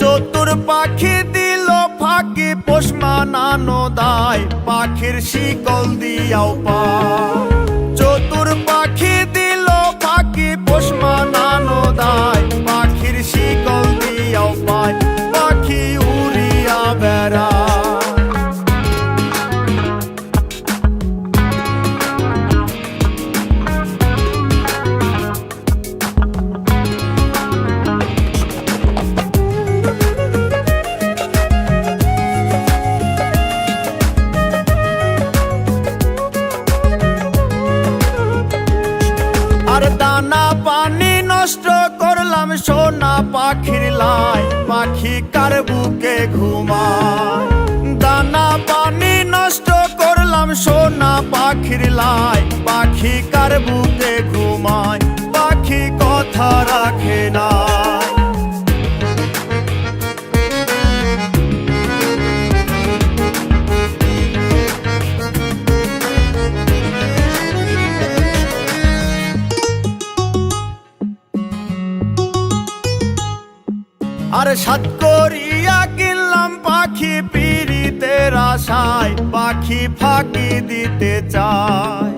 চতুর পাখি দিল ফাঁকি পোষ মানানো দায়। পাখির শিকল দিয়াও পা। করলাম সোনা পাখির লাই, পাখি কার বুকে ঘুমায়? দানা পানি নষ্ট করলাম সোনা পাখির লাই, পাখি কার বুকে ঘুমায়? পাখি কথা রাখে না। আর সাত করিয়া কিনলাম পাখি পিড়িতে রাশায় পাখি ফাঁকি দিতে চায়।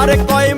আরে কয়